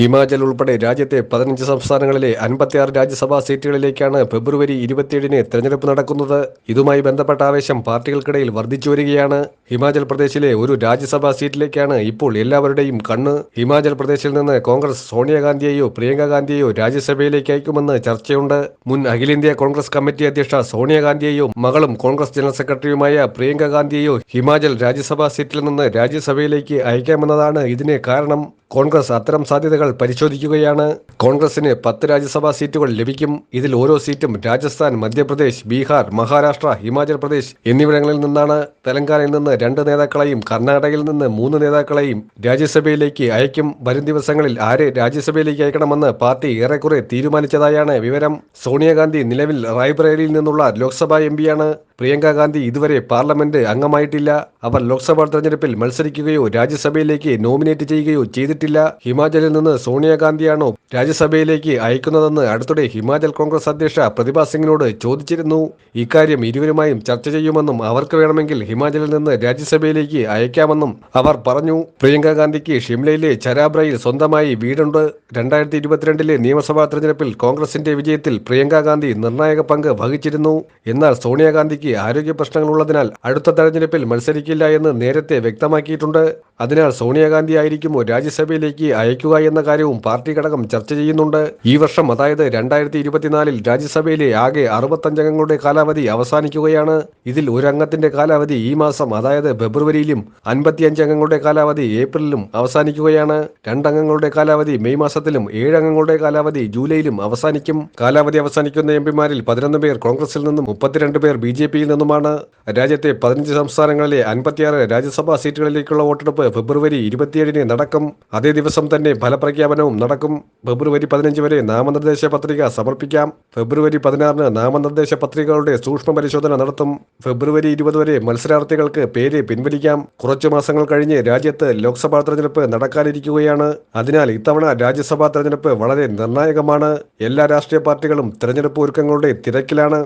ഹിമാചൽ ഉൾപ്പെടെ രാജ്യത്തെ പതിനഞ്ച് സംസ്ഥാനങ്ങളിലെ അൻപത്തിയാറ് രാജ്യസഭാ സീറ്റുകളിലേക്കാണ് ഫെബ്രുവരി ഇരുപത്തിയേഴിന് തെരഞ്ഞെടുപ്പ് നടക്കുന്നത്. ഇതുമായി ബന്ധപ്പെട്ട ആവേശം പാർട്ടികൾക്കിടയിൽ വർദ്ധിച്ചു വരികയാണ്. ഹിമാചൽ പ്രദേശിലെ ഒരു രാജ്യസഭാ സീറ്റിലേക്കാണ് ഇപ്പോൾ എല്ലാവരുടെയും കണ്ണ്. ഹിമാചൽ പ്രദേശിൽ നിന്ന് കോൺഗ്രസ് സോണിയാഗാന്ധിയെയോ പ്രിയങ്ക ഗാന്ധിയെയോ രാജ്യസഭയിലേക്ക് അയക്കുമെന്ന് ചർച്ചയുണ്ട്. മുൻ അഖിലേന്ത്യാ കോൺഗ്രസ് കമ്മിറ്റി അധ്യക്ഷ സോണിയാഗാന്ധിയെയോ മകളും കോൺഗ്രസ് ജനറൽ സെക്രട്ടറിയുമായ പ്രിയങ്ക ഗാന്ധിയെയോ ഹിമാചൽ രാജ്യസഭാ സീറ്റിൽ നിന്ന് രാജ്യസഭയിലേക്ക് അയക്കാമെന്നതാണ് ഇതിന് കാരണം. കോൺഗ്രസ് അത്തരം സാധ്യതകൾ പരിശോധിക്കുകയാണ്. കോൺഗ്രസിന് പത്ത് രാജ്യസഭാ സീറ്റുകൾ ലഭിക്കും. ഇതിൽ ഓരോ സീറ്റും രാജസ്ഥാൻ മധ്യപ്രദേശ് ബീഹാർ മഹാരാഷ്ട്ര ഹിമാചൽ പ്രദേശ് എന്നിവിടങ്ങളിൽ നിന്നാണ്. തെലങ്കാനയിൽ നിന്ന് രണ്ട് നേതാക്കളെയും കർണാടകയിൽ നിന്ന് മൂന്ന് നേതാക്കളെയും രാജ്യസഭയിലേക്ക് അയക്കും. വരും ദിവസങ്ങളിൽ ആരെ രാജ്യസഭയിലേക്ക് അയക്കണമെന്ന് പാർട്ടി ഏറെക്കുറെ തീരുമാനിച്ചതായാണ് വിവരം. സോണിയാഗാന്ധി നിലവിൽ റായ്ബറേലിയിൽ നിന്നുള്ള ലോക്സഭാ എം പിയാണ്. പ്രിയങ്ക ഗാന്ധി ഇതുവരെ പാർലമെന്റ് അംഗമായിട്ടില്ല. അവർ ലോക്സഭാ തെരഞ്ഞെടുപ്പിൽ മത്സരിക്കുകയോ രാജ്യസഭയിലേക്ക് നോമിനേറ്റ് ചെയ്യുകയോ ചെയ്തിട്ടില്ല. ഹിമാചലിൽ നിന്ന് സോണിയാഗാന്ധിയാണോ രാജ്യസഭയിലേക്ക് അയക്കുന്നതെന്ന് അടുത്തിടെ ഹിമാചൽ കോൺഗ്രസ് അധ്യക്ഷ പ്രതിഭാ സിംഗിനോട് ചോദിച്ചിരുന്നു. ഇക്കാര്യം ഇരുവരുമായും ചർച്ച ചെയ്യുമെന്നും അവർക്ക് വേണമെങ്കിൽ ഹിമാചലിൽ നിന്ന് രാജ്യസഭയിലേക്ക് അയക്കാമെന്നും അവർ പറഞ്ഞു. പ്രിയങ്ക ഗാന്ധിക്ക് ഷിംലയിലെ ചരാബ്രയിൽ സ്വന്തമായി വീടുണ്ട്. രണ്ടായിരത്തി ഇരുപത്തിരണ്ടിലെ നിയമസഭാ തെരഞ്ഞെടുപ്പിൽ കോൺഗ്രസിന്റെ വിജയത്തിൽ പ്രിയങ്ക ഗാന്ധി നിർണായക പങ്ക് വഹിച്ചിരുന്നു. എന്നാൽ സോണിയാഗാന്ധിക്ക് ആരോഗ്യ പ്രശ്നങ്ങളുള്ളതിനാൽ അടുത്ത തെരഞ്ഞെടുപ്പിൽ മത്സരിക്കില്ല എന്ന് നേരത്തെ വ്യക്തമാക്കിയിട്ടുണ്ട്. അതിനാൽ സോണിയാഗാന്ധി ആയിരിക്കും രാജ്യസഭയിലേക്ക് അയക്കുക എന്ന കാര്യവും പാർട്ടി ഘടകം ചർച്ച ചെയ്യുന്നുണ്ട്. ഈ വർഷം അതായത് രണ്ടായിരത്തി ഇരുപത്തിനാലിൽ രാജ്യസഭയിലെ ആകെ അറുപത്തഞ്ചംഗങ്ങളുടെ കാലാവധി അവസാനിക്കുകയാണ്. ഇതിൽ ഒരു അംഗത്തിന്റെ കാലാവധി ഈ മാസം അതായത് ഫെബ്രുവരിയിലും അൻപത്തിയഞ്ച് അംഗങ്ങളുടെ കാലാവധി ഏപ്രിലിലും അവസാനിക്കുകയാണ്. രണ്ടംഗങ്ങളുടെ കാലാവധി മെയ് മാസത്തിലും ഏഴംഗങ്ങളുടെ കാലാവധി ജൂലൈയിലും അവസാനിക്കും. കാലാവധി അവസാനിക്കുന്ന എം പിമാരിൽ പതിനൊന്ന് പേർ കോൺഗ്രസിൽ നിന്നും മുപ്പത്തിരണ്ട് പേർ ബി ജെ പിയിൽ നിന്നുമാണ്. രാജ്യത്തെ പതിനഞ്ച് സംസ്ഥാനങ്ങളിലെ അൻപത്തിയാറ് രാജ്യസഭാ സീറ്റുകളിലേക്കുള്ള വോട്ടെടുപ്പ് ഫെബ്രുവരി ഇരുപത്തിയേഴിന് നടക്കും. അതേ ദിവസം തന്നെ ഫലപ്രഖ്യാപനവും നടക്കും. ഫെബ്രുവരി പതിനഞ്ച് വരെ നാമനിർദ്ദേശ പത്രിക സമർപ്പിക്കാം. ഫെബ്രുവരി പതിനാറിന് നാമനിർദ്ദേശ പത്രികകളുടെ സൂക്ഷ്മ പരിശോധന നടത്തും. ഫെബ്രുവരി ഇരുപത് വരെ മത്സരാർത്ഥികൾക്ക് പേര് പിൻവലിക്കാം. കുറച്ചു മാസങ്ങൾ കഴിഞ്ഞ് രാജ്യത്ത് ലോക്സഭാ തെരഞ്ഞെടുപ്പ് നടക്കാനിരിക്കുകയാണ്. അതിനാൽ ഇത്തവണ രാജ്യസഭാ തെരഞ്ഞെടുപ്പ് വളരെ നിർണായകമാണ്. എല്ലാ രാഷ്ട്രീയ പാർട്ടികളും തെരഞ്ഞെടുപ്പ് ഒരുക്കങ്ങളുടെ തിരക്കിലാണ്.